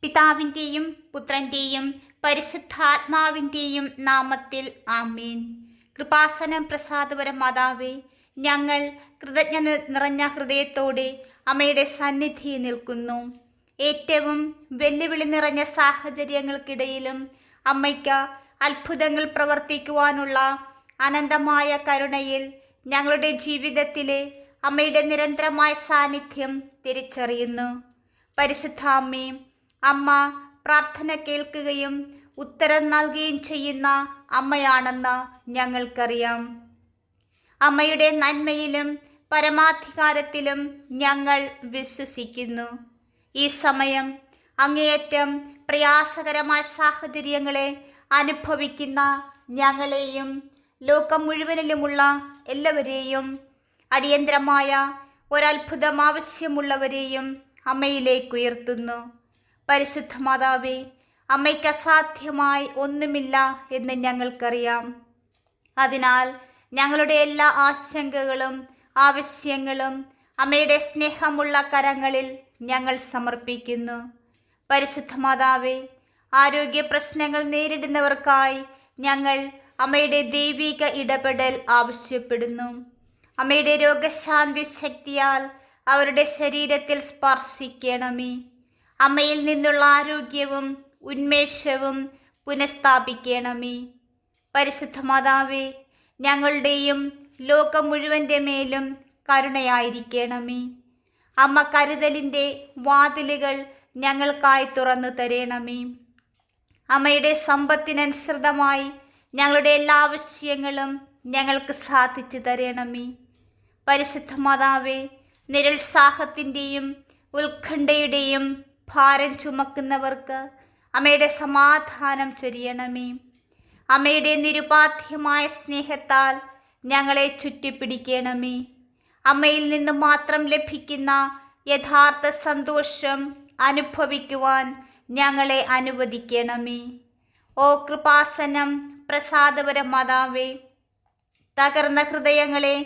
പിതാവിന്റെയും പുത്രന്റെയും പരിശുദ്ധാത്മാവിന്റെയും നാമത്തിൽ ആമീൻ. കൃപാസനം പ്രസാദപരം മാതാവേ ഞങ്ങൾ കൃതജ്ഞ നിറഞ്ഞ ഹൃദയത്തോടെ അമ്മയുടെ സന്നിധിയിൽ നിൽക്കുന്നു. ഏറ്റവും വെല്ലുവിളി നിറഞ്ഞ സാഹചര്യങ്ങൾക്കിടയിലും അമ്മയ്ക്ക് അത്ഭുതങ്ങൾ പ്രവർത്തിക്കുവാനുള്ള അനന്തമായ കരുണയിൽ ഞങ്ങളുടെ ജീവിതത്തിലെ അമ്മയുടെ നിരന്തരമായ സാന്നിധ്യം തിരിച്ചറിയുന്നു. പരിശുദ്ധ അമ്മേ പ്രാർത്ഥന കേൾക്കുകയും ഉത്തരം നൽകുകയും ചെയ്യുന്ന അമ്മയാണെന്ന് ഞങ്ങൾക്കറിയാം. അമ്മയുടെ നന്മയിലും പരമാധികാരത്തിലും ഞങ്ങൾ വിശ്വസിക്കുന്നു. ഈ സമയം അങ്ങേയറ്റം പ്രയാസകരമായ സാഹചര്യങ്ങളെ അനുഭവിക്കുന്ന ഞങ്ങളെയും ലോകം മുഴുവനിലുമുള്ള എല്ലാവരെയും അടിയന്തരമായ ഒരത്ഭുതം ആവശ്യമുള്ളവരെയും അമ്മയിലേക്ക് ഉയർത്തുന്നു. പരിശുദ്ധ മാതാവേ അമ്മയ്ക്ക് അസാധ്യമായി ഒന്നുമില്ല എന്ന് ഞങ്ങൾക്കറിയാം. അതിനാൽ ഞങ്ങളുടെ എല്ലാ ആശങ്കകളും ആവശ്യങ്ങളും അമ്മയുടെ സ്നേഹമുള്ള കരങ്ങളിൽ ഞങ്ങൾ സമർപ്പിക്കുന്നു. പരിശുദ്ധ മാതാവേ ആരോഗ്യ പ്രശ്നങ്ങൾ നേരിടുന്നവർക്കായി ഞങ്ങൾ അമ്മയുടെ ദൈവിക ഇടപെടൽ ആവശ്യപ്പെടുന്നു. അമ്മയുടെ രോഗശാന്തി ശക്തിയാൽ അവരുടെ ശരീരത്തിൽ സ്പർശിക്കണമേ. അമ്മയിൽ നിന്നുള്ള ആരോഗ്യവും ഉന്മേഷവും പുനഃസ്ഥാപിക്കണമേ. പരിശുദ്ധ മാതാവേ ഞങ്ങളുടെയും ലോകം മുഴുവന്റെ മേലും കരുണയായിരിക്കണമേ. അമ്മ കരുതലിന്റെ വാതിലുകൾ ഞങ്ങൾക്കായി തുറന്നു തരണമേ. അമ്മയുടെ സമ്പത്തിനനുസൃതമായി ഞങ്ങളുടെ എല്ലാ ആവശ്യങ്ങളും ഞങ്ങൾക്ക് സാധിച്ചു തരണമേ. പരിശുദ്ധ മാതാവേ നിരുത്സാഹത്തിന്റെയും ഉത്കണ്ഠയുടെയും ഭാരം ചുമക്കുന്നവർക്ക് അമ്മയുടെ സമാധാനം ചൊരിയണമേ. അമ്മയുടെ നിരുപാധ്യമായ സ്നേഹത്താൽ ഞങ്ങളെ ചുറ്റിപ്പിടിക്കണമേ. അമ്മയിൽ നിന്ന് മാത്രം ലഭിക്കുന്ന യഥാർത്ഥ സന്തോഷം അനുഭവിക്കുവാൻ ഞങ്ങളെ അനുവദിക്കണമേ. ഓ കൃപാസനം പ്രസാദപര മാതാവേ തകർന്ന ഹൃദയങ്ങളെ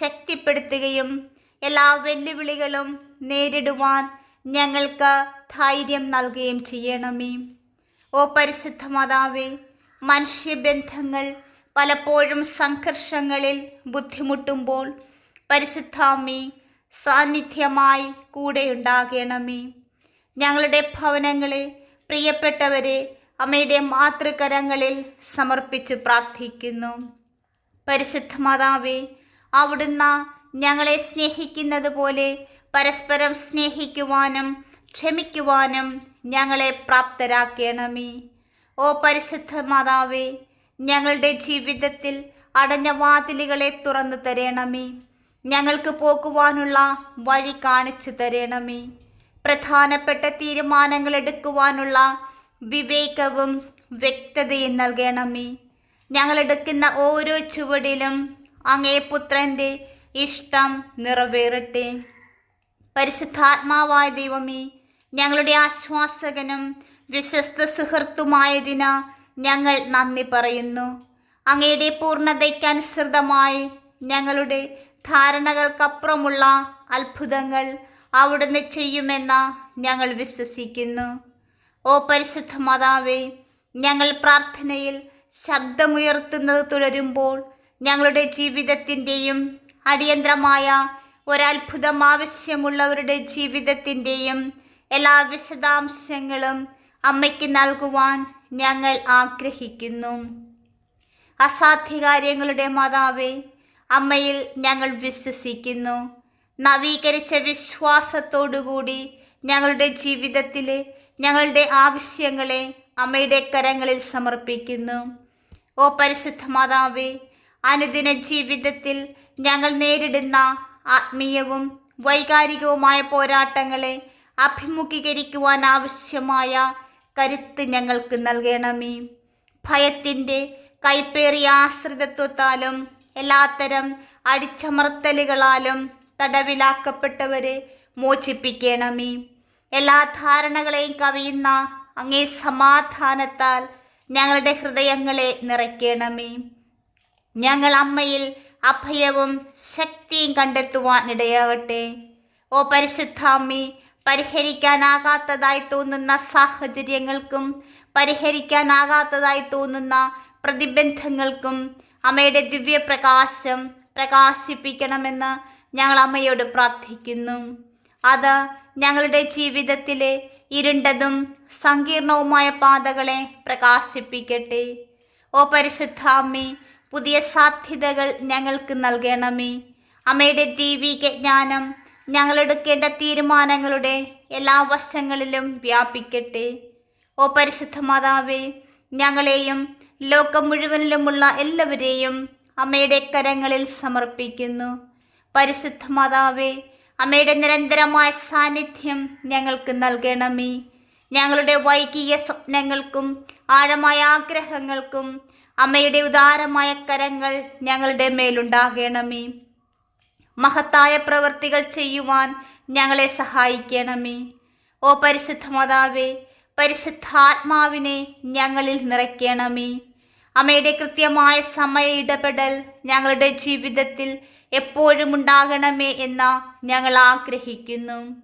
ശക്തിപ്പെടുത്തുകയും എല്ലാ വെല്ലുവിളികളും നേരിടുവാൻ ഞങ്ങൾക്ക് ധൈര്യം നൽകുകയും ചെയ്യണമേ. ഓ പരിശുദ്ധ മാതാവേ മനുഷ്യബന്ധങ്ങൾ പലപ്പോഴും സംഘർഷങ്ങളിൽ ബുദ്ധിമുട്ടുമ്പോൾ പരിശുദ്ധാമ്മേ സാന്നിധ്യമായി കൂടെയുണ്ടാകണമേ. ഞങ്ങളുടെ ഭവനങ്ങളെ പ്രിയപ്പെട്ടവരെ അമ്മയുടെ മാതൃകരങ്ങളിൽ സമർപ്പിച്ച് പ്രാർത്ഥിക്കുന്നു. പരിശുദ്ധ മാതാവേ അവിടുന്ന് ഞങ്ങളെ സ്നേഹിക്കുന്നത് പോലെ പരസ്പരം സ്നേഹിക്കുവാനും ക്ഷമിക്കുവാനും ഞങ്ങളെ പ്രാപ്തരാക്കണമേ. ഓ പരിശുദ്ധ മാതാവേ ഞങ്ങളുടെ ജീവിതത്തിൽ അടഞ്ഞ വാതിലുകളെ തുറന്നു തരണമേ. ഞങ്ങൾക്ക് പോകുവാനുള്ള വഴി കാണിച്ചു തരണമേ. പ്രധാനപ്പെട്ട തീരുമാനങ്ങൾ എടുക്കുവാനുള്ള വിവേകവും വ്യക്തതയും നൽകണമേ. ഞങ്ങളെടുക്കുന്ന ഓരോ ചുവടിലും അങ്ങേ പുത്രന്റെ ഇഷ്ടം നിറവേറട്ടെ. പരിശുദ്ധാത്മാവായ ദൈവമേ ഞങ്ങളുടെ ആശ്വാസകനും വിശ്വസ്ത സുഹൃത്തുമായതിന് ഞങ്ങൾ നന്ദി പറയുന്നു. അങ്ങയുടെ പൂർണതയ്ക്കനുസൃതമായി ഞങ്ങളുടെ ധാരണകൾക്കപ്പുറമുള്ള അത്ഭുതങ്ങൾ അവിടുന്ന് ചെയ്യുമെന്ന് ഞങ്ങൾ വിശ്വസിക്കുന്നു. ഓ പരിശുദ്ധ മാതാവേ ഞങ്ങൾ പ്രാർത്ഥനയിൽ ശബ്ദമുയർത്തുന്നത് തുടരുമ്പോൾ ഞങ്ങളുടെ ജീവിതത്തിന്റെയും അടിയന്തരമായ ഒരത്ഭുതം ആവശ്യമുള്ളവരുടെ ജീവിതത്തിന്റെയും എല്ലാ വിശദാംശങ്ങളും അമ്മയ്ക്ക് നൽകുവാൻ ഞങ്ങൾ ആഗ്രഹിക്കുന്നു. അസാധ്യകാര്യങ്ങളുടെ മാതാവേ അമ്മയിൽ ഞങ്ങൾ വിശ്വസിക്കുന്നു. നവീകരിച്ച വിശ്വാസത്തോടുകൂടി ഞങ്ങളുടെ ജീവിതത്തിലെ ഞങ്ങളുടെ ആവശ്യങ്ങളെ അമ്മയുടെ കരങ്ങളിൽ സമർപ്പിക്കുന്നു. ഓ പരിശുദ്ധ മാതാവേ അനുദിന ജീവിതത്തിൽ ഞങ്ങൾ നേരിടുന്ന ആത്മീയവും വൈകാരികവുമായ പോരാട്ടങ്ങളെ അഭിമുഖീകരിക്കുവാൻ ആവശ്യമായ കരുത്ത് ഞങ്ങൾക്ക് നൽകണമേ. ഭയത്തിന്റെ കൈപ്പേറിയ ആശ്രിതത്വത്താലും എല്ലാത്തരം അടിച്ചമർത്തലുകളാലും തടവിലാക്കപ്പെട്ടവരെ മോചിപ്പിക്കണമേ. എല്ലാ ധാരണകളെയും കവിയുന്ന അങ്ങേ സമാധാനത്താൽ ഞങ്ങളുടെ ഹൃദയങ്ങളെ നിറയ്ക്കണമേ. ഞങ്ങൾ അമ്മയിൽ അഭയവും ശക്തിയും കണ്ടെത്തുവാൻ ഇടയാകട്ടെ. ഓ പരിശുദ്ധാമ്മി പരിഹരിക്കാനാകാത്തതായി തോന്നുന്ന സാഹചര്യങ്ങൾക്കും പരിഹരിക്കാനാകാത്തതായി തോന്നുന്ന പ്രതിബന്ധങ്ങൾക്കും അമ്മയുടെ ദിവ്യപ്രകാശം പ്രകാശിപ്പിക്കണമെന്ന് ഞങ്ങൾ അമ്മയോട് പ്രാർത്ഥിക്കുന്നു. അത് ഞങ്ങളുടെ ജീവിതത്തിലെ ഇരുണ്ടതും സങ്കീർണവുമായ പാതകളെ പ്രകാശിപ്പിക്കട്ടെ. ഓ പരിശുദ്ധ അമ്മേ പുതിയ സാധ്യതകൾ ഞങ്ങൾക്ക് നൽകണമേ. അമ്മയുടെ ദൈവിക ജ്ഞാനം ഞങ്ങളെടുക്കേണ്ട തീരുമാനങ്ങളുടെ എല്ലാ വശങ്ങളിലും വ്യാപിക്കട്ടെ. ഓ പരിശുദ്ധ മാതാവേ ഞങ്ങളെയും ലോകം മുഴുവനിലുമുള്ള എല്ലാവരെയും അമ്മയുടെ കരങ്ങളിൽ സമർപ്പിക്കുന്നു. പരിശുദ്ധ മാതാവേ അമ്മയുടെ നിരന്തരമായ സാന്നിധ്യം ഞങ്ങൾക്ക് നൽകണമേ. ഞങ്ങളുടെ വൈകിയ സ്വപ്നങ്ങൾക്കും ആഴമായ ആഗ്രഹങ്ങൾക്കും അമ്മയുടെ ഉദാരമായ കരങ്ങൾ ഞങ്ങളുടെ മേലുണ്ടാകണമേ. മഹത്തായ പ്രവൃത്തികൾ ചെയ്യുവാൻ ഞങ്ങളെ സഹായിക്കണമേ. ഓ പരിശുദ്ധ മാതാവേ പരിശുദ്ധാത്മാവിനെ ഞങ്ങളിൽ നിറയ്ക്കണമേ. അമ്മയുടെ കൃത്യമായ സമയ ഇടപെടൽ ഞങ്ങളുടെ ജീവിതത്തിൽ എപ്പോഴും ഉണ്ടാകണമേ എന്ന് ഞങ്ങൾ ആഗ്രഹിക്കുന്നു.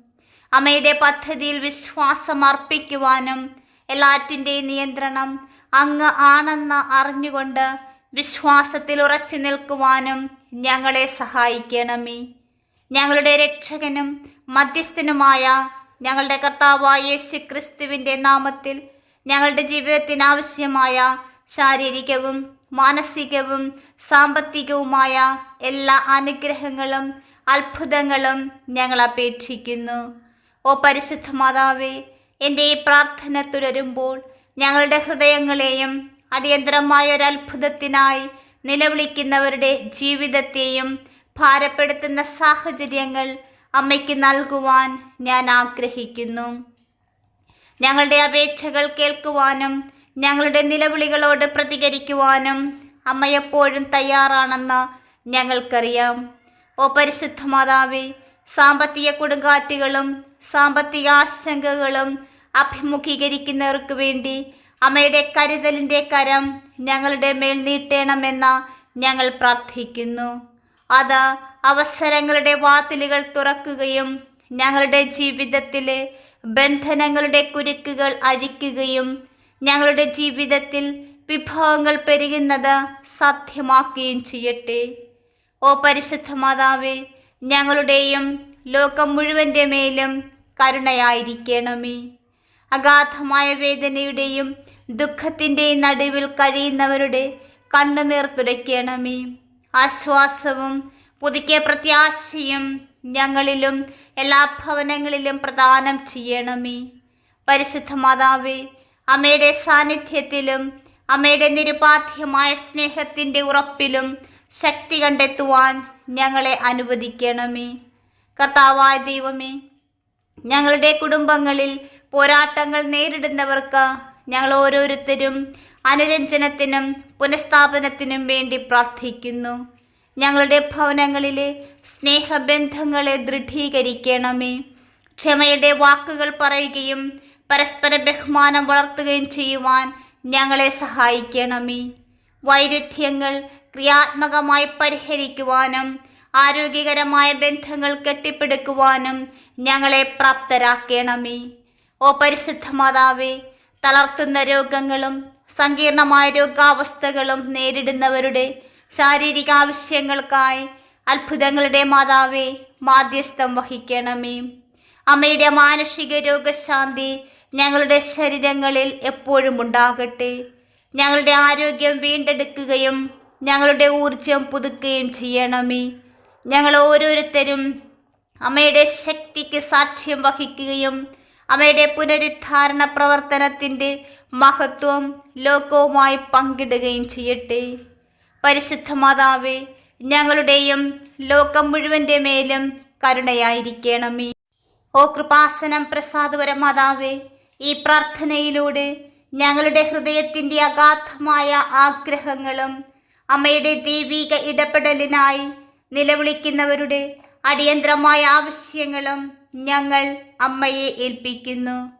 അമ്മയുടെ പദ്ധതിയിൽ വിശ്വാസം അർപ്പിക്കുവാനും എല്ലാറ്റിന്റെയും നിയന്ത്രണം അങ്ങ് ആണെന്ന് അറിഞ്ഞുകൊണ്ട് വിശ്വാസത്തിൽ ഉറച്ചു നിൽക്കുവാനും ഞങ്ങളെ സഹായിക്കണമേ. ഞങ്ങളുടെ രക്ഷകനും മധ്യസ്ഥനുമായ ഞങ്ങളുടെ കർത്താവായ യേശു ക്രിസ്തുവിന്റെ നാമത്തിൽ ഞങ്ങളുടെ ജീവിതത്തിനാവശ്യമായ ശാരീരികവും മാനസികവും സാമ്പത്തികവുമായ എല്ലാ അനുഗ്രഹങ്ങളും അത്ഭുതങ്ങളും ഞങ്ങൾ അപേക്ഷിക്കുന്നു. ഓ പരിശുദ്ധ മാതാവേ എന്റെ ഈ പ്രാർത്ഥന തുടരുമ്പോൾ ഞങ്ങളുടെ ഹൃദയങ്ങളെയും അടിയന്തരമായ ഒരു അത്ഭുതത്തിനായി നിലവിളിക്കുന്നവരുടെ ജീവിതത്തെയും ഭാരപ്പെടുത്തുന്ന സാഹചര്യങ്ങൾ അമ്മയ്ക്ക് നൽകുവാൻ ഞാൻ ആഗ്രഹിക്കുന്നു. ഞങ്ങളുടെ അപേക്ഷകൾ കേൾക്കുവാനും ഞങ്ങളുടെ നിലവിളികളോട് പ്രതികരിക്കുവാനും അമ്മ എപ്പോഴും തയ്യാറാണെന്ന് ഞങ്ങൾക്കറിയാം. ഓ പരിശുദ്ധ മാതാവേ സാമ്പത്തിക കൊടുങ്കാറ്റുകളും സാമ്പത്തിക ആശങ്കകളും അഭിമുഖീകരിക്കുന്നവർക്ക് വേണ്ടി അമ്മയുടെ കരുതലിന്റെ കരം ഞങ്ങളുടെ മേൽ നീട്ടണമെന്ന് ഞങ്ങൾ പ്രാർത്ഥിക്കുന്നു. അത് അവസരങ്ങളുടെ വാതിലുകൾ തുറക്കുകയും ഞങ്ങളുടെ ജീവിതത്തിലെ ബന്ധനങ്ങളുടെ കുരുക്കുകൾ അഴിക്കുകയും ഞങ്ങളുടെ ജീവിതത്തിൽ വിഭവങ്ങൾ പെരുകുന്നത് സാധ്യമാക്കുകയും ചെയ്യട്ടെ. ഓ പരിശുദ്ധ മാതാവേ ഞങ്ങളുടെയും ലോകം മുഴുവന്റെ മേലും കരുണയായിരിക്കണമേ. അഗാധമായ വേദനയുടെയും ദുഃഖത്തിന്റെയും നടുവിൽ കഴിയുന്നവരുടെ കണ്ണുനീർ തുടയ്ക്കണമേ ആശ്വാസവും പുതുക്കിയ പ്രത്യാശയും ഞങ്ങളിലും എല്ലാ ഭവനങ്ങളിലും പ്രദാനം ചെയ്യണമേ. പരിശുദ്ധ മാതാവേ അമ്മയുടെ സാന്നിധ്യത്തിലും അമ്മയുടെ നിരുപാധ്യമായ സ്നേഹത്തിന്റെ ഉറപ്പിലും ശക്തി കണ്ടെത്തുവാൻ ഞങ്ങളെ അനുവദിക്കണമേ. കർത്താവായ ദൈവമേ ഞങ്ങളുടെ കുടുംബങ്ങളിൽ പോരാട്ടങ്ങൾ നേരിടുന്നവർക്ക് ഞങ്ങൾ ഓരോരുത്തരും അനുരഞ്ജനത്തിനും പുനഃസ്ഥാപനത്തിനും വേണ്ടി പ്രാർത്ഥിക്കുന്നു. ഞങ്ങളുടെ ഭവനങ്ങളിലെ സ്നേഹബന്ധങ്ങളെ ദൃഢീകരിക്കണമേ. ക്ഷമയുടെ വാക്കുകൾ പറയുകയും പരസ്പര ബഹുമാനം വളർത്തുകയും ചെയ്യുവാൻ ഞങ്ങളെ സഹായിക്കണമേ. വൈരുദ്ധ്യങ്ങൾ ക്രിയാത്മകമായി പരിഹരിക്കുവാനും ആരോഗ്യകരമായ ബന്ധങ്ങൾ കെട്ടിപ്പടുക്കുവാനും ഞങ്ങളെ പ്രാപ്തരാക്കണമേ. ഓ പരിശുദ്ധ മാതാവേ തളർത്തുന്ന രോഗങ്ങളും സങ്കീർണമായ രോഗാവസ്ഥകളും നേരിടുന്നവരുടെ ശാരീരിക ആവശ്യങ്ങൾക്കായി അത്ഭുതങ്ങളുടെ മാതാവേ മാധ്യസ്ഥം വഹിക്കണമേ. അമ്മയുടെ മാനസിക രോഗശാന്തി ഞങ്ങളുടെ ശരീരങ്ങളിൽ എപ്പോഴും ഉണ്ടാകട്ടെ. ഞങ്ങളുടെ ആരോഗ്യം വീണ്ടെടുക്കുകയും ഞങ്ങളുടെ ഊർജം പുതുക്കുകയും ചെയ്യണമേ. ഞങ്ങൾ ഓരോരുത്തരും അമ്മയുടെ ശക്തിക്ക് സാക്ഷ്യം വഹിക്കുകയും അമ്മയുടെ പുനരുദ്ധാരണ പ്രവർത്തനത്തിന്റെ മഹത്വം ലോകവുമായി പങ്കിടുകയും ചെയ്യട്ടെ. പരിശുദ്ധ മാതാവേ ഞങ്ങളുടെയും ലോകം മുഴുവന്റെ മേലും കരുണയായിരിക്കണമേ. ഓ കൃപാസനം പ്രസാദപര മാതാവേ ഈ പ്രാർത്ഥനയിലൂടെ ഞങ്ങളുടെ ഹൃദയത്തിന്റെ അഗാധമായ ആഗ്രഹങ്ങളും അമ്മയുടെ ദൈവിക ഇടപെടലിനായി നിലവിളിക്കുന്നവരുടെ അടിയന്തരമായ ആവശ്യങ്ങളും ഞങ്ങൾ അമ്മയെ ഏൽപ്പിക്കുന്നു.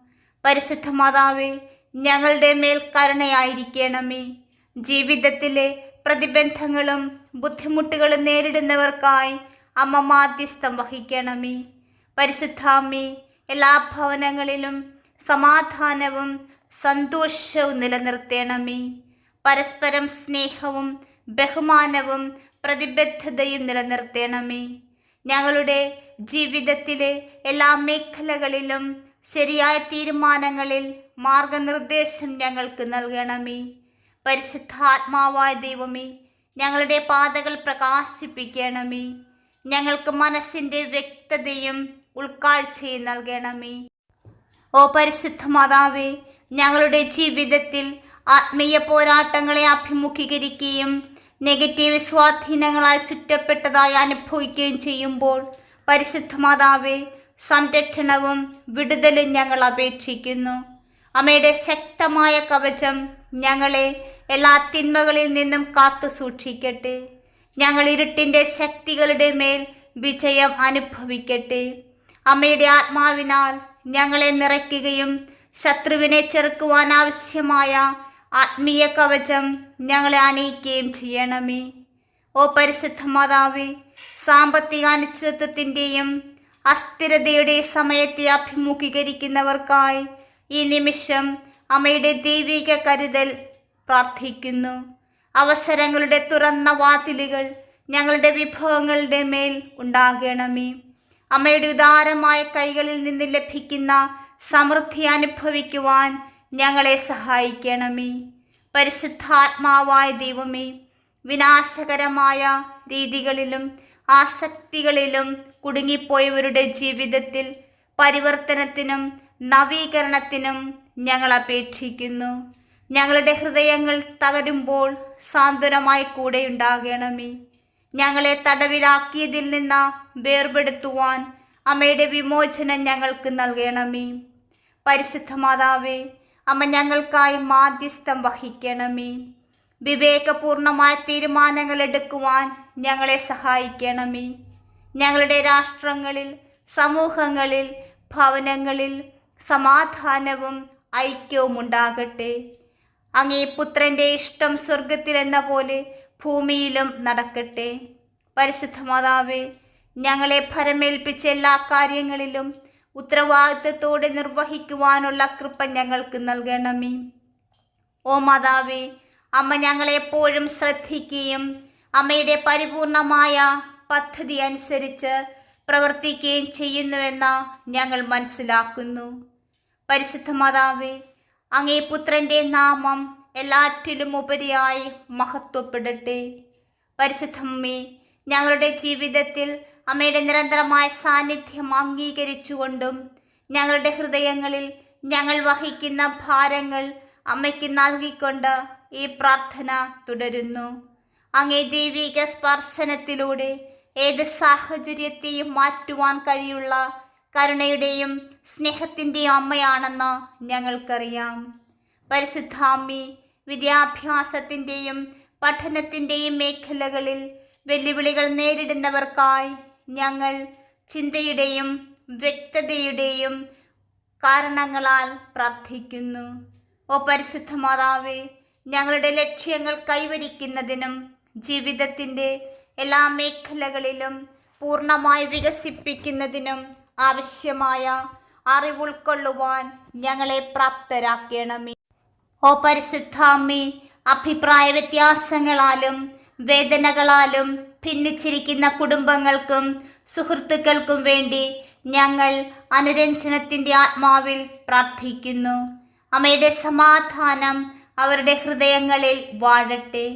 പരിശുദ്ധ മാതാവേ ഞങ്ങളുടെ മേൽ കരുണയായിരിക്കണമേ. ജീവിതത്തിലെ പ്രതിബന്ധങ്ങളും ബുദ്ധിമുട്ടുകളും നേരിടുന്നവർക്കായി അമ്മ മാധ്യസ്ഥം വഹിക്കണമേ. പരിശുദ്ധാമ്മേ എല്ലാ ഭവനങ്ങളിലും സമാധാനവും സന്തോഷവും നിലനിർത്തണമേ. പരസ്പരം സ്നേഹവും ബഹുമാനവും പ്രതിബദ്ധതയും നിലനിർത്തണമേ. ഞങ്ങളുടെ ജീവിതത്തിലെ എല്ലാ മേഖലകളിലും ശരിയായ തീരുമാനങ്ങളിൽ മാർഗനിർദ്ദേശം ഞങ്ങൾക്ക് നൽകണമേ. പരിശുദ്ധാത്മാവായ ദൈവമേ ഞങ്ങളുടെ പാതകൾ പ്രകാശിപ്പിക്കണമേ. ഞങ്ങൾക്ക് മനസ്സിന്റെ വ്യക്തതയും ഉൾക്കാഴ്ചയും നൽകണമേ. ഓ പരിശുദ്ധ മാതാവേ ഞങ്ങളുടെ ജീവിതത്തിൽ ആത്മീയ പോരാട്ടങ്ങളെ അഭിമുഖീകരിക്കുകയും നെഗറ്റീവ് സ്വാധീനങ്ങളാൽ ചുറ്റപ്പെട്ടതായി അനുഭവിക്കുകയും ചെയ്യുമ്പോൾ പരിശുദ്ധ മാതാവെ സംരക്ഷണവും വിടുതലും ഞങ്ങൾ അപേക്ഷിക്കുന്നു. അമ്മയുടെ ശക്തമായ കവചം ഞങ്ങളെ എല്ലാ തിന്മകളിൽ നിന്നും കാത്തു സൂക്ഷിക്കട്ടെ. ഞങ്ങൾ ഇരുട്ടിന്റെ ശക്തികളുടെ മേൽ വിജയം അനുഭവിക്കട്ടെ. അമ്മയുടെ ആത്മാവിനാൽ ഞങ്ങളെ നിറയ്ക്കുകയും ശത്രുവിനെ ചെറുക്കുവാനാവശ്യമായ ആത്മീയ കവചം ഞങ്ങളെ അണിയിക്കുകയും ചെയ്യണമേ. ഓ പരിശുദ്ധ മാതാവേ സാമ്പത്തിക അനിശ്ചിതത്വത്തിന്റെയും അസ്ഥിരതയുടെ സമയത്തെ അഭിമുഖീകരിക്കുന്നവർക്കായി ഈ നിമിഷം അമ്മയുടെ ദൈവിക കരുതൽ പ്രാർത്ഥിക്കുന്നു. അവസരങ്ങളുടെ തുറന്ന വാതിലുകൾ ഞങ്ങളുടെ വിഭവങ്ങളുടെ മേൽ ഉണ്ടാകണമേ. അമ്മയുടെ ഉദാരമായ കൈകളിൽ നിന്ന് ലഭിക്കുന്ന സമൃദ്ധി അനുഭവിക്കുവാൻ ഞങ്ങളെ സഹായിക്കണമേ. പരിശുദ്ധാത്മാവായ ദൈവമേ വിനാശകരമായ രീതികളിലും ആസക്തികളിലും കുടുങ്ങിപ്പോയവരുടെ ജീവിതത്തിൽ പരിവർത്തനത്തിനും നവീകരണത്തിനും ഞങ്ങൾ അപേക്ഷിക്കുന്നു. ഞങ്ങളുടെ ഹൃദയങ്ങൾ തകരുമ്പോൾ സാന്ത്വനമായി കൂടെ ഉണ്ടാകണമേ. ഞങ്ങളെ തടവിലാക്കിയതിൽ നിന്ന് വേർപെടുത്തുവാൻ അമ്മയുടെ വിമോചനം ഞങ്ങൾക്ക് നൽകണമേ. പരിശുദ്ധ മാതാവേ അമ്മ ഞങ്ങൾക്കായി മാധ്യസ്ഥം വഹിക്കണമേ. വിവേകപൂർണമായ തീരുമാനങ്ങൾ എടുക്കുവാൻ ഞങ്ങളെ സഹായിക്കണമേ. ഞങ്ങളുടെ രാഷ്ട്രങ്ങളിൽ സമൂഹങ്ങളിൽ ഭവനങ്ങളിൽ സമാധാനവും ഐക്യവും ഉണ്ടാകട്ടെ. അങ്ങേ പുത്രന്റെ ഇഷ്ടം സ്വർഗത്തിൽ എന്ന പോലെ ഭൂമിയിലും നടക്കട്ടെ. പരിശുദ്ധ മാതാവേ ഞങ്ങളെ ഭരമേൽപ്പിച്ച എല്ലാ കാര്യങ്ങളിലും ഉത്തരവാദിത്വത്തോടെ നിർവഹിക്കുവാനുള്ള കൃപ ഞങ്ങൾക്ക് നൽകണമേ. ഓ മാതാവേ അമ്മ ഞങ്ങളെപ്പോഴും ശ്രദ്ധിക്കുകയും അമ്മയുടെ പരിപൂർണമായ പദ്ധതി അനുസരിച്ച് പ്രവർത്തിക്കുകയും ചെയ്യുന്നുവെന്ന് ഞങ്ങൾ മനസ്സിലാക്കുന്നു. പരിശുദ്ധ മാതാവേ അങ്ങേ പുത്രന്റെ നാമം എല്ലാറ്റിലും ഉപരിയായി മഹത്വപ്പെടട്ടെ. പരിശുദ്ധമ്മേ ഞങ്ങളുടെ ജീവിതത്തിൽ അമ്മയുടെ നിരന്തരമായ സാന്നിധ്യം അംഗീകരിച്ചുകൊണ്ടും ഞങ്ങളുടെ ഹൃദയങ്ങളിൽ ഞങ്ങൾ വഹിക്കുന്ന ഭാരങ്ങൾ അമ്മയ്ക്ക് നൽകിക്കൊണ്ട് ഈ പ്രാർത്ഥന തുടരുന്നു. അങ്ങേ ദൈവിക സ്പർശനത്തിലൂടെ ഏത് സാഹചര്യത്തെയും മാറ്റുവാൻ കഴിയുള്ള കരുണയുടെയും സ്നേഹത്തിന്റെയും അമ്മയാണെന്ന് ഞങ്ങൾക്കറിയാം. പരിശുദ്ധാമ്മി വിദ്യാഭ്യാസത്തിന്റെയും പഠനത്തിന്റെയും മേഖലകളിൽ വെല്ലുവിളികൾ നേരിടുന്നവർക്കായി ഞങ്ങൾ ചിന്തയുടെയും വ്യക്തതയുടെയും കാരണങ്ങളാൽ പ്രാർത്ഥിക്കുന്നു. ഓ പരിശുദ്ധ മാതാവേ ഞങ്ങളുടെ ലക്ഷ്യങ്ങൾ കൈവരിക്കുന്നതിനും ജീവിതത്തിന്റെ എല്ലാ മേഖലകളിലും പൂർണമായി വികസിപ്പിക്കുന്നതിനും ആവശ്യമായ അറിവുൾക്കൊള്ളുവാൻ ഞങ്ങളെ പ്രാപ്തരാക്കണമേ. ഓ പരിശുദ്ധാമ്മി അഭിപ്രായ വ്യത്യാസങ്ങളാലും വേദനകളാലും ഭിന്നിച്ചിരിക്കുന്ന കുടുംബങ്ങൾക്കും സുഹൃത്തുക്കൾക്കും വേണ്ടി ഞങ്ങൾ അനുരഞ്ജനത്തിന്റെ ആത്മാവിൽ പ്രാർത്ഥിക്കുന്നു. അമ്മയുടെ സമാധാനം അവരുടെ ഹൃദയങ്ങളിൽ വാഴട്ടെ.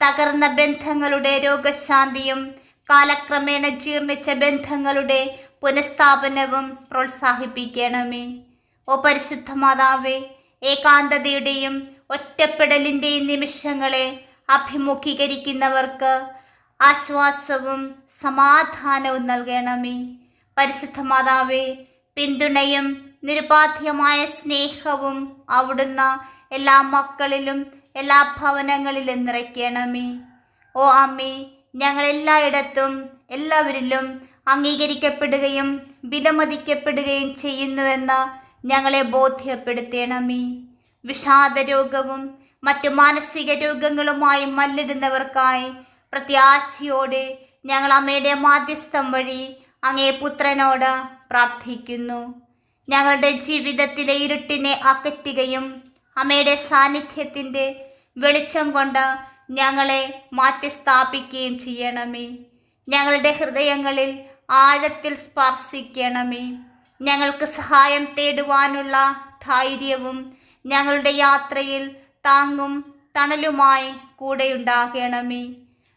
തകർന്ന ബന്ധങ്ങളുടെ രോഗശാന്തിയും കാലക്രമേണ ജീർണിച്ച ബന്ധങ്ങളുടെ പുനഃസ്ഥാപനവും പ്രോത്സാഹിപ്പിക്കണമേ. ഓ പരിശുദ്ധ മാതാവേ ഏകാന്തതയുടെയും ഒറ്റപ്പെടലിന്റെയും നിമിഷങ്ങളെ അഭിമുഖീകരിക്കുന്നവർക്ക് ആശ്വാസവും സമാധാനവും നൽകണമേ. പരിശുദ്ധ മാതാവേ പിന്തുണയും നിരുപാധ്യമായ സ്നേഹവും അവിടുന്ന് എല്ലാ മക്കളിലും എല്ലാ ഭവനങ്ങളിലും നിറയ്ക്കണമേ. ഓ അമ്മേ ഞങ്ങൾ എല്ലായിടത്തും എല്ലാവരിലും അംഗീകരിക്കപ്പെടുകയും വിലമതിക്കപ്പെടുകയും ചെയ്യുന്നുവെന്ന് ഞങ്ങളെ ബോധ്യപ്പെടുത്തണമേ. വിഷാദരോഗവും മറ്റു മാനസിക രോഗങ്ങളുമായി മല്ലിടുന്നവർക്കായി പ്രത്യാശയോടെ ഞങ്ങൾ അമ്മയുടെ മാധ്യസ്ഥം വഴി അങ്ങേ പുത്രനോട് പ്രാർത്ഥിക്കുന്നു. ഞങ്ങളുടെ ജീവിതത്തിലെ ഇരുട്ടിനെ അകറ്റുകയും അമ്മയുടെ സാന്നിധ്യത്തിന്റെ വെളിച്ചം കൊണ്ട് ഞങ്ങളെ മാറ്റിസ്ഥാപിക്കുകയും ചെയ്യണമേ. ഞങ്ങളുടെ ഹൃദയങ്ങളിൽ ആഴത്തിൽ സ്പർശിക്കണമേ. ഞങ്ങൾക്ക് സഹായം തേടുവാനുള്ള ധൈര്യവും ഞങ്ങളുടെ യാത്രയിൽ താങ്ങും തണലുമായി കൂടെയുണ്ടാകണമേ.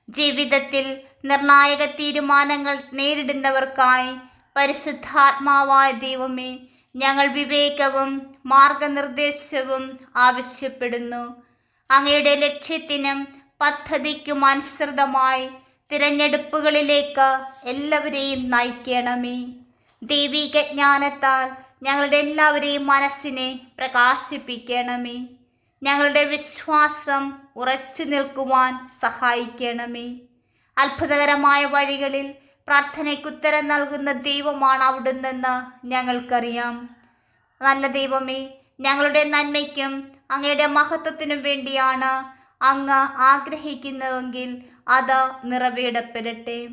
ജീവിതത്തിൽ നിർണായക തീരുമാനങ്ങൾ നേരിടുന്നവർക്കായി പരിശുദ്ധാത്മാവായ ദൈവമേ ഞങ്ങൾ വിവേകവും മാർഗനിർദ്ദേശവും ആവശ്യപ്പെടുന്നു. അങ്ങയുടെ ലക്ഷ്യത്തിനും പദ്ധതിക്കും അനുസൃതമായി തിരഞ്ഞെടുപ്പുകളിലേക്ക് എല്ലാവരെയും നയിക്കണമേ. ദൈവിക ജ്ഞാനത്താൽ ഞങ്ങളുടെ എല്ലാവരെയും മനസ്സിനെ പ്രകാശിപ്പിക്കണമേ. ഞങ്ങളുടെ വിശ്വാസം ഉറച്ചു നിൽക്കുവാൻ സഹായിക്കണമേ. അത്ഭുതകരമായ വഴികളിൽ പ്രാർത്ഥനയ്ക്കുത്തരം നൽകുന്ന ദൈവമാണ് അവിടുന്നെന്ന് ഞങ്ങൾക്കറിയാം. നല്ല ദൈവമേ ഞങ്ങളുടെ നന്മയ്ക്കും അങ്ങയുടെ മഹത്വത്തിനും വേണ്ടിയാണ് അങ്ങ് ആഗ്രഹിക്കുന്നതെങ്കിൽ അത് നിറവേടപ്പെടട്ടെ.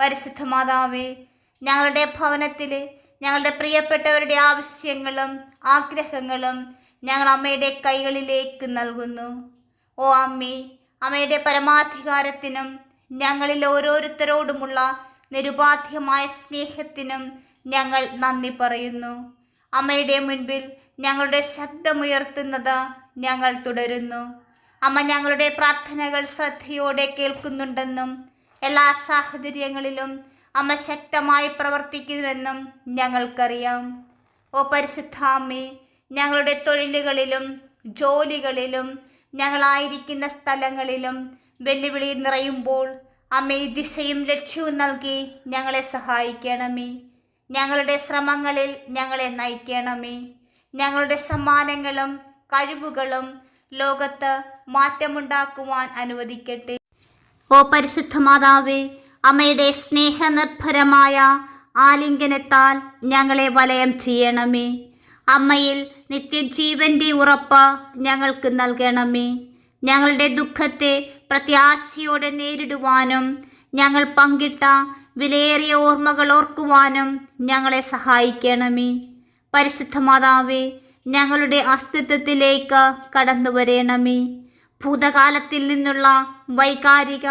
പരിശുദ്ധ മാതാവേ ഞങ്ങളുടെ ഭവനത്തിലെ ഞങ്ങളുടെ പ്രിയപ്പെട്ടവരുടെ ആവശ്യങ്ങളും ആഗ്രഹങ്ങളും ഞങ്ങൾ അമ്മയുടെ കൈകളിലേക്ക് നൽകുന്നു. ഓ അമ്മേ അമ്മയുടെ പരമാധികാരത്തിനും ഞങ്ങളിൽ ഓരോരുത്തരോടുമുള്ള നിരുപാധികമായ സ്നേഹത്തിനും ഞങ്ങൾ നന്ദി പറയുന്നു. അമ്മയുടെ മുൻപിൽ ഞങ്ങളുടെ ശബ്ദമുയർത്തുന്നത് ഞങ്ങൾ തുടരുന്നു. അമ്മ ഞങ്ങളുടെ പ്രാർത്ഥനകൾ ശ്രദ്ധയോടെ കേൾക്കുന്നുണ്ടെന്നും എല്ലാ സാഹചര്യങ്ങളിലും അമ്മ ശക്തമായി പ്രവർത്തിക്കുന്നുവെന്നും ഞങ്ങൾക്കറിയാം. ഓ പരിശുദ്ധാമ്മേ ഞങ്ങളുടെ തൊഴിലുകളിലും ജോലികളിലും ഞങ്ങളായിരിക്കുന്ന സ്ഥലങ്ങളിലും വെല്ലുവിളി നിറയുമ്പോൾ അമ്മയെ ദിശയും ലക്ഷ്യവും നൽകി ഞങ്ങളെ സഹായിക്കണമേ. ഞങ്ങളുടെ ശ്രമങ്ങളിൽ ഞങ്ങളെ നയിക്കണമേ. ഞങ്ങളുടെ സമ്മാനങ്ങളും കഴിവുകളും ലോകത്ത് മാറ്റമുണ്ടാക്കുവാൻ അനുവദിക്കട്ടെ. ഓ പരിശുദ്ധ മാതാവേ അമ്മയുടെ സ്നേഹനിർഭരമായ ആലിംഗനത്താൽ ഞങ്ങളെ വലയം ചെയ്യണമേ. അമ്മയിൽ നിത്യജീവന്റെ ഉറപ്പ് ഞങ്ങൾക്ക് നൽകണമേ. ഞങ്ങളുടെ ദുഃഖത്തെ പ്രത്യാശയോടെ നേരിടുവാനും ഞങ്ങൾ പങ്കിട്ട വിലയേറിയ ഓർമ്മകൾ ഓർക്കുവാനും ഞങ്ങളെ സഹായിക്കണമേ. പരിശുദ്ധ മാതാവേ ഞങ്ങളുടെ അസ്തിത്വത്തിലേക്ക് കടന്നു വരേണമേ ഭൂതകാലത്തിൽ നിന്നുള്ള വൈകാരിക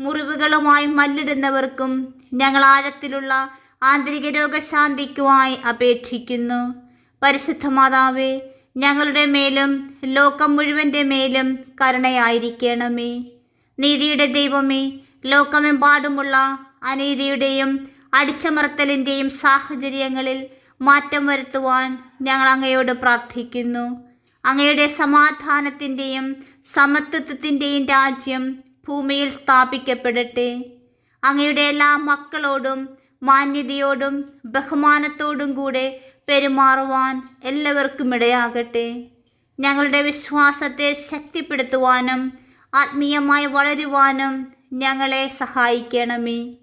മുറിവുകളുമായി മല്ലിടുന്നവർക്കും ഞങ്ങൾ ആഴത്തിലുള്ള ആന്തരിക രോഗശാന്തിക്കുമായി അപേക്ഷിക്കുന്നു. പരിശുദ്ധ മാതാവേ ഞങ്ങളുടെ മേലും ലോകം മുഴുവന്റെ മേലും കരുണയായിരിക്കണമേ. നീതിയുടെ ദൈവമേ ലോകമെമ്പാടുമുള്ള അനീതിയുടെയും അടിച്ചമർത്തലിന്റെയും സാഹചര്യങ്ങളിൽ മാറ്റം വരുത്തുവാൻ ഞങ്ങൾ അങ്ങയോട് പ്രാർത്ഥിക്കുന്നു. അങ്ങയുടെ സമാധാനത്തിന്റെയും സമത്വത്തിന്റെയും രാജ്യം ഭൂമിയിൽ സ്ഥാപിക്കപ്പെടട്ടെ. അങ്ങയുടെ എല്ലാ മക്കളോടും മാന്യതയോടും ബഹുമാനത്തോടും കൂടെ പെരുമാറുവാൻ എല്ലാവർക്കും ഇടയാകട്ടെ. ഞങ്ങളുടെ വിശ്വാസത്തെ ശക്തിപ്പെടുത്തുവാനും ആത്മീയമായി വളരുവാനും ഞങ്ങളെ സഹായിക്കണമേ.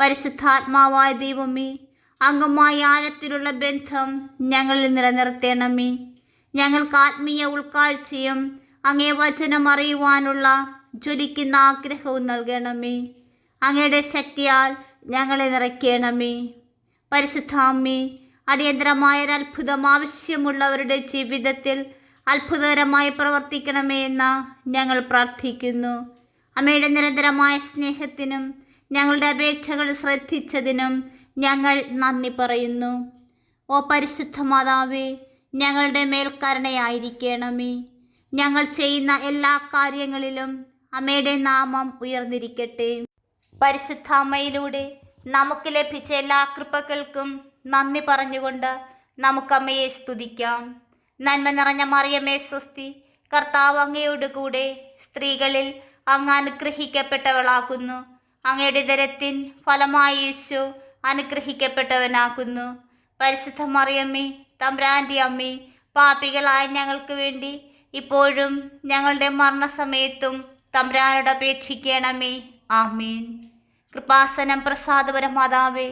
പരിശുദ്ധാത്മാവായ ദൈവമേ അംഗമായ ആഴത്തിലുള്ള ബന്ധം ഞങ്ങളിൽ നിലനിർത്തണമേ. ഞങ്ങൾക്ക് ആത്മീയ ഉൾക്കാഴ്ചയും അങ്ങേ വചനം അറിയുവാനുള്ള ജ്വലിക്കുന്ന ആഗ്രഹവും നൽകണമേ. അങ്ങയുടെ ശക്തിയാൽ ഞങ്ങളെ നിറയ്ക്കണമേ. പരിശുദ്ധാമ്മേ അടിയന്തരമായ ഒരു അത്ഭുതം ആവശ്യമുള്ളവരുടെ ജീവിതത്തിൽ അത്ഭുതകരമായി പ്രവർത്തിക്കണമേ എന്ന് ഞങ്ങൾ പ്രാർത്ഥിക്കുന്നു. അമ്മയുടെ നിരന്തരമായ സ്നേഹത്തിനും ഞങ്ങളുടെ അപേക്ഷകൾ ശ്രദ്ധിച്ചതിനും ഞങ്ങൾ നന്ദി പറയുന്നു. ഓ പരിശുദ്ധ മാതാവേ ഞങ്ങളുടെ മേൽ കരുണയായിരിക്കണമേ ഞങ്ങൾ ചെയ്യുന്ന എല്ലാ കാര്യങ്ങളിലും അമ്മയുടെ നാമം ഉയർന്നിരിക്കട്ടെ. പരിശുദ്ധ അമ്മയിലൂടെ നമുക്ക് ലഭിച്ച എല്ലാ കൃപകൾക്കും നന്ദി പറഞ്ഞുകൊണ്ട് നമുക്കമ്മയെ സ്തുതിക്കാം. നന്മ നിറഞ്ഞ മറിയമേ സ്വസ്തി കർത്താവ് അങ്ങയോട് കൂടെ സ്ത്രീകളിൽ അങ്ങ് അനുഗ്രഹിക്കപ്പെട്ടവളാക്കുന്നു അങ്ങയുടെ ദരത്തിൻ ഫലമായി യേശു അനുഗ്രഹിക്കപ്പെട്ടവനാക്കുന്നു പരിശുദ്ധ മറിയമ്മേ തമ്പ്രാന്റെ അമ്മി പാപികളായ ഞങ്ങൾക്ക് വേണ്ടി ഇപ്പോഴും ഞങ്ങളുടെ മരണസമയത്തും തമ്പ്രാനോട് അപേക്ഷിക്കണമേ. ആമീൻ. കൃപാസനം പ്രസാദപരമാതാവേ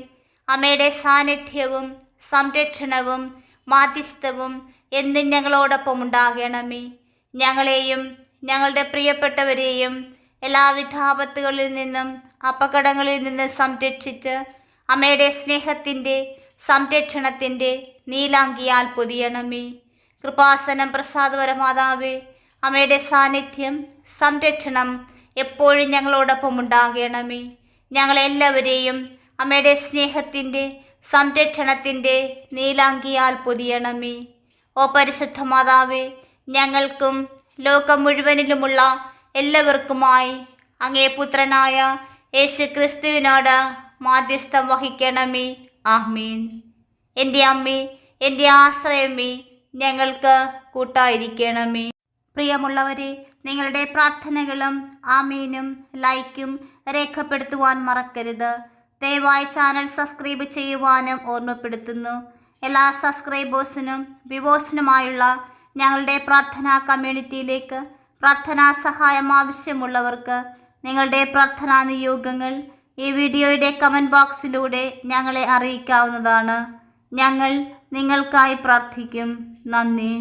അമ്മയുടെ സാന്നിധ്യവും സംരക്ഷണവും മാധ്യസ്ഥവും എന്നും ഞങ്ങളോടൊപ്പം ഉണ്ടാകണമേ. ഞങ്ങളെയും ഞങ്ങളുടെ പ്രിയപ്പെട്ടവരെയും എല്ലാവിധ ആപത്തുകളിൽ നിന്നും അപകടങ്ങളിൽ നിന്ന് സംരക്ഷിച്ച് അമ്മയുടെ സ്നേഹത്തിന്റെ സംരക്ഷണത്തിന്റെ നീലാങ്കിയാൽ പൊതിയണമേ. കൃപാസനം പ്രസാദപരമാതാവേ അമ്മയുടെ സാന്നിധ്യം സംരക്ഷണം എപ്പോഴും ഞങ്ങളോടൊപ്പം ഉണ്ടാകണമേ. ഞങ്ങളെല്ലാവരെയും അമ്മയുടെ സ്നേഹത്തിന്റെ സംരക്ഷണത്തിന്റെ നീലാങ്കിയാൽ പൊതിയണമേ. ഓ പരിശുദ്ധ മാതാവേ ഞങ്ങൾക്കും ലോകം മുഴുവനിലുമുള്ള എല്ലാവർക്കുമായി അങ്ങേ പുത്രനായ യേശു ക്രിസ്തുവിനോട് മാധ്യസ്ഥം വഹിക്കണമേ. ആമീൻ. എന്റെ അമ്മേ എന്റെ ആശ്രയമേ ഞങ്ങൾക്ക് കൂട്ടായിരിക്കണമേ. പ്രിയമുള്ളവരെ നിങ്ങളുടെ പ്രാർത്ഥനകളും ആമീനും ലൈക്കും രേഖപ്പെടുത്തുവാൻ മറക്കരുത്. ദയവായി ചാനൽ സബ്സ്ക്രൈബ് ചെയ്യുവാനും ഓർമ്മപ്പെടുത്തുന്നു. എല്ലാ സബ്സ്ക്രൈബേഴ്സിനും വിവോഴ്സിനുമായുള്ള ഞങ്ങളുടെ പ്രാർത്ഥനാ കമ്മ്യൂണിറ്റിയിലേക്ക് പ്രാർത്ഥനാ സഹായം ആവശ്യമുള്ളവർക്ക് നിങ്ങളുടെ പ്രാർത്ഥനാ നിയോഗങ്ങൾ ഈ വീഡിയോയുടെ കമന്റ് ബോക്സിലൂടെ ഞങ്ങളെ അറിയിക്കാവുന്നതാണ്. ഞങ്ങൾ നിങ്ങൾക്കായി പ്രാർത്ഥിക്കും. നന്ദി.